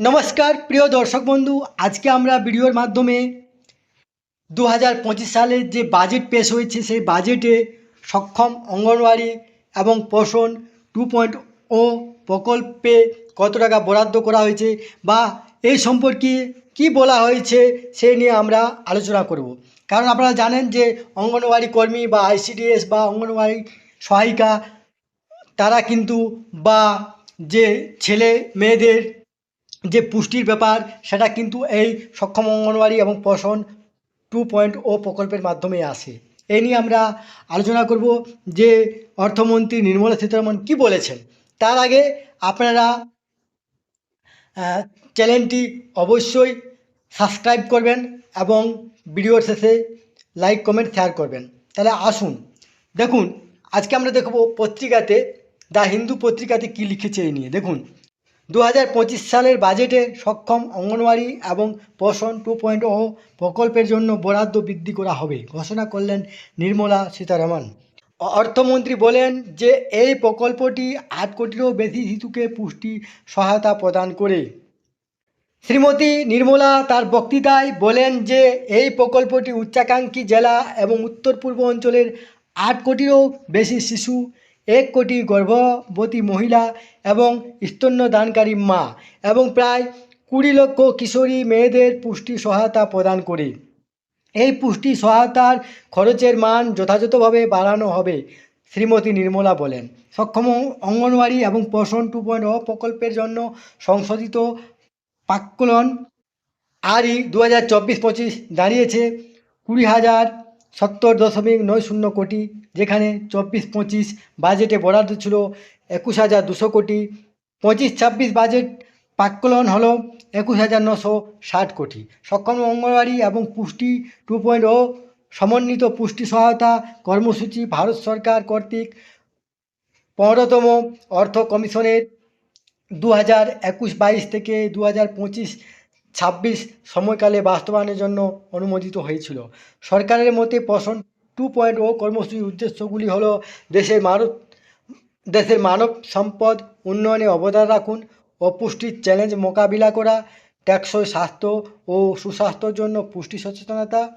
নমস্কার, প্রিয় দর্শক বন্ধু, আজকে আমরা ভিডিওর মাধ্যমে দু হাজার পঁচিশ সালের যে বাজেট পেশ হয়েছে, সেই বাজেটে সক্ষম অঙ্গনওয়াড়ি এবং পোষণ টু পয়েন্ট ও প্রকল্পে কত টাকা বরাদ্দ করা হয়েছে বা এই সম্পর্কে কি বলা হয়েছে, সে নিয়ে আমরা আলোচনা করব। কারণ আপনারা জানেন যে অঙ্গনওয়াড়ি কর্মী বা আইসিডিএস বা অঙ্গনওয়াড়ি সহায়িকা, তারা কিন্তু বা যে ছেলে মেয়েদের যে পুষ্টির ব্যাপার, সেটা কিন্তু এই সক্ষম অঙ্গনওয়াড়ি এবং পোষণ টু পয়েন্ট ও প্রকল্পের মাধ্যমে আসে এই নিয়ে আমরা আলোচনা করব যে অর্থমন্ত্রী নির্মলা সীতারামন কি বলেছেন। তার আগে আপনারা চ্যানেলটি অবশ্যই সাবস্ক্রাইব করবেন এবং ভিডিওর শেষে লাইক, কমেন্ট, শেয়ার করবেন। তাহলে আসুন, দেখুন, আজকে আমরা দেখব পত্রিকাতে দ্য হিন্দু পত্রিকাতে কি লিখেছে এই নিয়ে। দেখুন দু হাজার পঁচিশ সালের বাজেটে সক্ষম অঙ্গনওয়াড়ি এবং পোষণ টু পয়েন্ট ও প্রকল্পের জন্য বরাদ্দ বৃদ্ধি করা হবে, ঘোষণা করলেন নির্মলা সীতারামন। অর্থমন্ত্রী বলেন যে, এই প্রকল্পটি আট কোটিরও বেশি শিশুকে পুষ্টি সহায়তা প্রদান করে। শ্রীমতী নির্মলা তার বক্তৃতায় বলেন যে, এই প্রকল্পটি উচ্চাকাঙ্ক্ষী জেলা এবং উত্তর পূর্ব অঞ্চলের আট কোটিরও বেশি শিশু এক কোটি গর্ভবতী মহিলা এবং স্তন্যদানকারী মা এবং প্রায় কুড়ি লক্ষ কিশোরী মেয়েদের পুষ্টি সহায়তা প্রদান করে। এই পুষ্টি সহায়তার খরচের মান যথাযথভাবে বাড়ানো হবে, শ্রীমতী নির্মলা বলেন। সক্ষম অঙ্গনওয়াড়ি এবং পোষণ টু পয়েন্ট প্রকল্পের জন্য সংশোধিত প্রাক্কলন আরই দু হাজার চব্বিশ পঁচিশ দাঁড়িয়েছে কুড়ি হাজার সত্তর দশমিক নয় শূন্য কোটি, যেখানে চব্বিশ পঁচিশ বাজেটে বরাদ্দ ছিল একুশ হাজার দুশো কোটি, পঁচিশ ছাব্বিশ বাজেট প্রাক্কলন হলো একুশ হাজার নশো ষাট কোটি। সক্ষম অঙ্গনওয়াড়ি এবং পুষ্টি টু পয়েন্ট ও সমন্বিত পুষ্টি সহায়তা কর্মসূচি ভারত সরকার কর্তৃক পনেরোতম অর্থ কমিশনের দু হাজার একুশ বাইশ থেকে দু হাজার পঁচিশ ছাব্বিশ সময়কালে বাস্তবায়নের জন্য অনুমোদিত হয়েছিল। সরকারের মতে পোষণ টু পয়েন্ট ও কর্মসূচির উদ্দেশ্যগুলি হলো দেশের মানব দেশের মানব সম্পদ উন্নয়নে অবদান রাখুন, অপুষ্টির চ্যালেঞ্জ মোকাবিলা করা, টেকসই স্বাস্থ্য ও সুস্বাস্থ্যের জন্য পুষ্টি সচেতনতা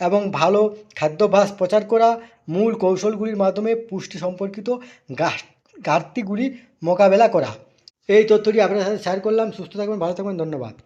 এবং ভালো খাদ্যাভ্যাস প্রচার করা মূল কৌশলগুলির মাধ্যমে পুষ্টি সম্পর্কিত ঘাট- ঘাটতিগুলি মোকাবেলা করা। এই তথ্যটি আপনার সাথে শেয়ার করলাম। সুস্থ থাকবেন, ভালো থাকবেন, ধন্যবাদ।